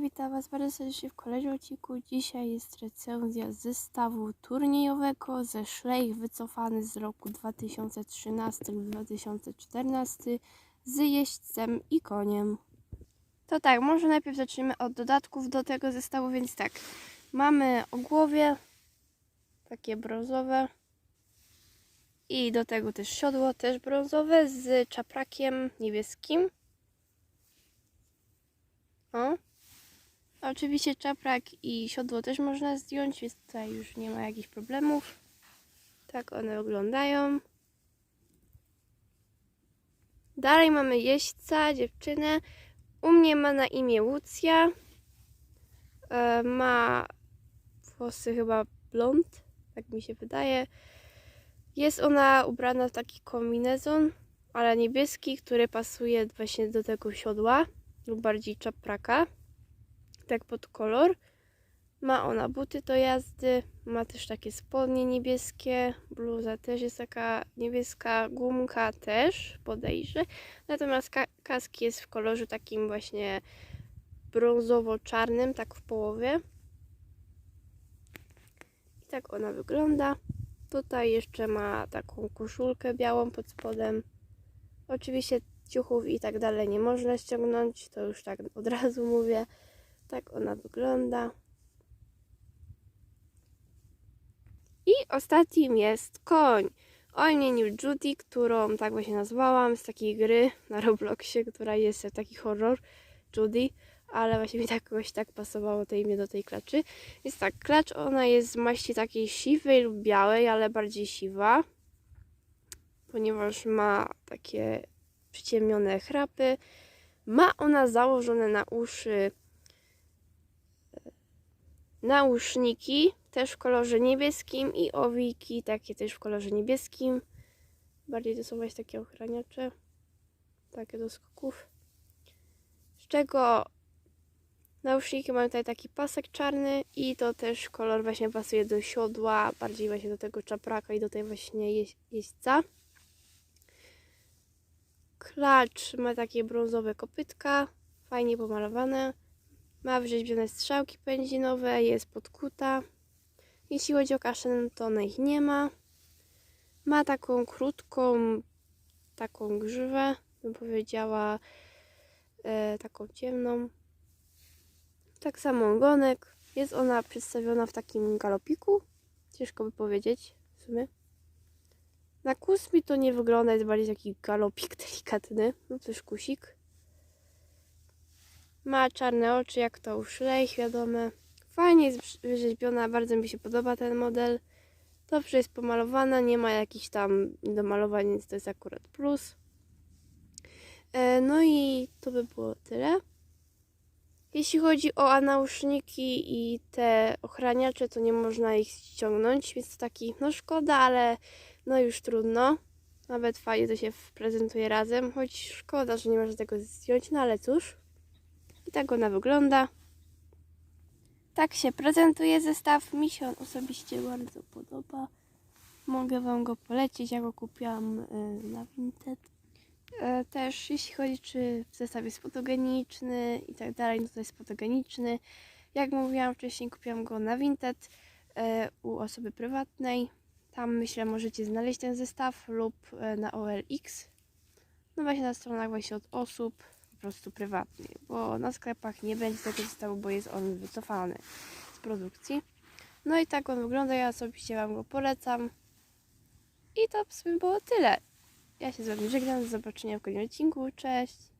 Witam Was bardzo serdecznie w kolejnym odcinku. Dzisiaj jest recenzja zestawu turniejowego ze Schleich wycofany z roku 2013-2014 z jeźdźcem i koniem. To tak, może najpierw zaczniemy od dodatków do tego zestawu, więc tak. Mamy ogłowie, takie brązowe i do tego też siodło, też brązowe z czaprakiem niebieskim. O. Oczywiście czaprak i siodło też można zdjąć, więc tutaj już nie ma jakichś problemów. Tak one wyglądają. Dalej mamy jeźdźca, dziewczynę. U mnie ma na imię Łucja. E, ma włosy chyba blond, tak mi się wydaje. Jest ona ubrana w taki kombinezon, ale niebieski, który pasuje właśnie do tego siodła lub bardziej czapraka, tak pod kolor. Ma ona buty do jazdy, ma też takie spodnie niebieskie, bluza też jest taka niebieska, gumka też podejrzę. Natomiast ka kaski jest w kolorze takim właśnie brązowo-czarnym, tak w połowie. I tak ona wygląda. Tutaj jeszcze ma taką koszulkę białą pod spodem. Oczywiście ciuchów i tak dalej nie można ściągnąć, to już tak od razu mówię. Tak ona wygląda. I ostatnim jest koń o imieniu Judy, którą tak właśnie nazwałam z takiej gry na Robloxie, która jest taki horror Judy, ale właśnie mi tak jakoś tak pasowało to imię do tej klaczy. Jest tak, klacz ona jest z maści takiej siwej lub białej, ale bardziej siwa, ponieważ ma takie przyciemnione chrapy. Ma ona założone na uszy nauszniki, też w kolorze niebieskim i owiki, takie też w kolorze niebieskim. Bardziej to są właśnie takie ochraniacze, takie do skoków. Z czego nauszniki mają tutaj taki pasek czarny i to też kolor właśnie pasuje do siodła, bardziej właśnie do tego czapraka i do tej właśnie jeź jeźdźca. Klacz ma takie brązowe kopytka, fajnie pomalowane. Ma wrzeźbione strzałki pędzinowe, jest podkuta. Jeśli chodzi o kaszan, to ona ich nie ma. Ma taką krótką, taką grzywę, bym powiedziała, e, taką ciemną. Tak samo ogonek. Jest ona przedstawiona w takim galopiku. Ciężko by powiedzieć w sumie. Na kusmi to nie wygląda, jest bardziej taki galopik delikatny, no też kusik. Ma czarne oczy, jak to u wiadome. Fajnie jest wyrzeźbiona, bardzo mi się podoba ten model. Dobrze jest pomalowana, nie ma jakichś tam domalowań, więc to jest akurat plus. E, no i to by było tyle. Jeśli chodzi o anauszniki i te ochraniacze, to nie można ich ściągnąć, więc to taki, no szkoda, ale no już trudno. Nawet fajnie to się prezentuje razem, choć szkoda, że nie można tego zdjąć, no ale cóż. I tak ona wygląda. Tak się prezentuje zestaw. Mi się on osobiście bardzo podoba. Mogę Wam go polecić. Ja go kupiłam y, na Vinted. E, Też jeśli chodzi, czy zestaw jest fotogeniczny i tak dalej, no to jest fotogeniczny. Jak mówiłam wcześniej, kupiłam go na Vinted e, u osoby prywatnej. Tam myślę możecie znaleźć ten zestaw lub e, na OLX. No właśnie na stronach właśnie od osób prostu prywatnych, bo na sklepach nie będzie tego zestawu, bo jest on wycofany z produkcji. No i tak on wygląda, ja osobiście Wam go polecam. I to w sumie było tyle. Ja się z Wami żegnam, do zobaczenia w kolejnym odcinku, cześć!